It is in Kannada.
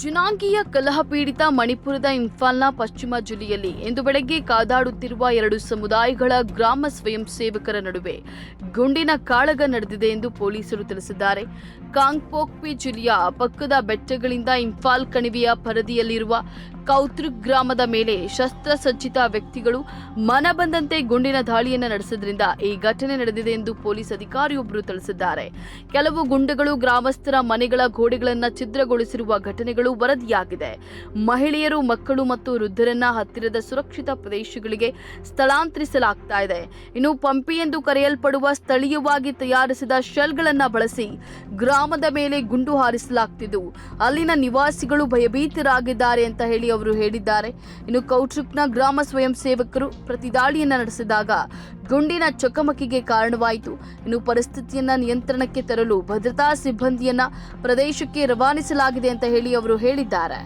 ಜುನಾಂಗಿಯ ಕಲಹ ಪೀಡಿತ ಮಣಿಪುರದ ಇಂಫಾಲ್ನ ಪಶ್ಚಿಮ ಜಿಲ್ಲೆಯಲ್ಲಿ ಇಂದು ಬೆಳಗ್ಗೆ ಕಾದಾಡುತ್ತಿರುವ ಎರಡು ಸಮುದಾಯಗಳ ಗ್ರಾಮ ಸ್ವಯಂ ಸೇವಕರ ನಡುವೆ ಗುಂಡಿನ ಕಾಳಗ ನಡೆದಿದೆ ಎಂದು ಪೊಲೀಸರು ತಿಳಿಸಿದ್ದಾರೆ. ಕಾಂಗ್ಪೋಕ್ಪಿ ಜಿಲ್ಲೆಯ ಪಕ್ಕದ ಬೆಟ್ಟಗಳಿಂದ ಇಂಫಾಲ್ ಕಣಿವೆಯ ಪರದಿಯಲ್ಲಿರುವ ಕೌತೃಕ್ ಗ್ರಾಮದ ಮೇಲೆ ಶಸ್ತ್ರಸಜ್ಜಿತ ವ್ಯಕ್ತಿಗಳು ಮನ ಬಂದಂತೆ ಗುಂಡಿನ ದಾಳಿಯನ್ನು ನಡೆಸಿದ್ರಿಂದ ಈ ಘಟನೆ ನಡೆದಿದೆ ಎಂದು ಪೊಲೀಸ್ ಅಧಿಕಾರಿಯೊಬ್ಬರು ತಿಳಿಸಿದ್ದಾರೆ. ಕೆಲವು ಗುಂಡುಗಳು ಗ್ರಾಮಸ್ಥರ ಮನೆಗಳ ಗೋಡೆಗಳನ್ನು ಛಿದ್ರಗೊಳಿಸಿರುವ ಘಟನೆಗಳು ವರದಿಯಾಗಿದೆ. ಮಹಿಳೆಯರು, ಮಕ್ಕಳು ಮತ್ತು ವೃದ್ಧರನ್ನ ಹತ್ತಿರದ ಸುರಕ್ಷಿತ ಪ್ರದೇಶಗಳಿಗೆ ಸ್ಥಳಾಂತರಿಸಲಾಗ್ತಾ ಇದೆ. ಇನ್ನು ಪಂಪಿ ಎಂದು ಕರೆಯಲ್ಪಡುವ ಸ್ಥಳೀಯವಾಗಿ ತಯಾರಿಸಿದ ಶೆಲ್ಗಳನ್ನು ಬಳಸಿ ಗ್ರಾಮದ ಮೇಲೆ ಗುಂಡು ಹಾರಿಸಲಾಗ್ತಿದ್ದು, ಅಲ್ಲಿನ ನಿವಾಸಿಗಳು ಭಯಭೀತರಾಗಿದ್ದಾರೆ ಅಂತ ಹೇಳಿ ಅವರು ಹೇಳಿದ್ದಾರೆ. ಇನ್ನು ಕೌಚುಕ್ನ ಗ್ರಾಮ ಸ್ವಯಂ ಸೇವಕರು ಪ್ರತಿದಾಳಿಯನ್ನ ನಡೆಸಿದಾಗ ಗುಂಡಿನ ಚಕಮಕಿಗೆ ಕಾರಣವಾಯಿತು. ಇನ್ನು ಪರಿಸ್ಥಿತಿಯನ್ನ ನಿಯಂತ್ರಣಕ್ಕೆ ತರಲು ಭದ್ರತಾ ಸಿಬ್ಬಂದಿಯನ್ನ ಪ್ರದೇಶಕ್ಕೆ ರವಾನಿಸಲಾಗಿದೆ ಅಂತ ಹೇಳಿ ಅವರು ಹೇಳಿದ್ದಾರೆ.